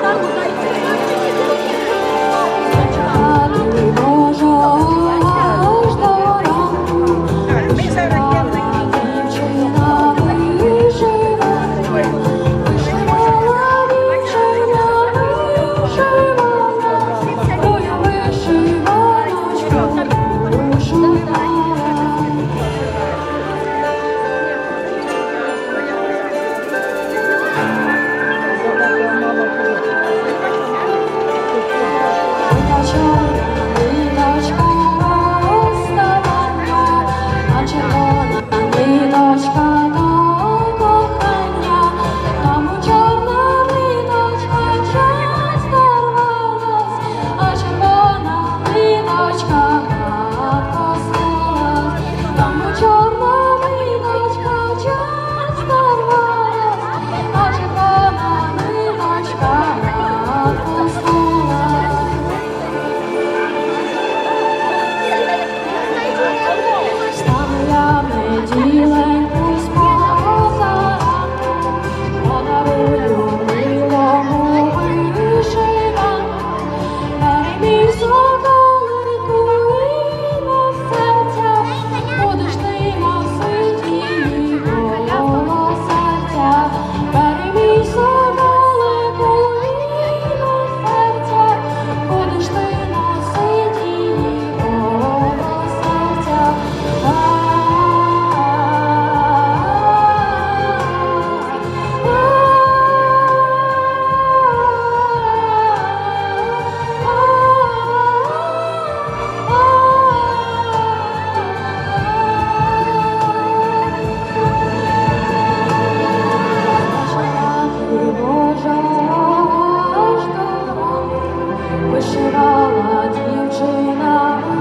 Tawag tayo 감 사. вишивала дівчина.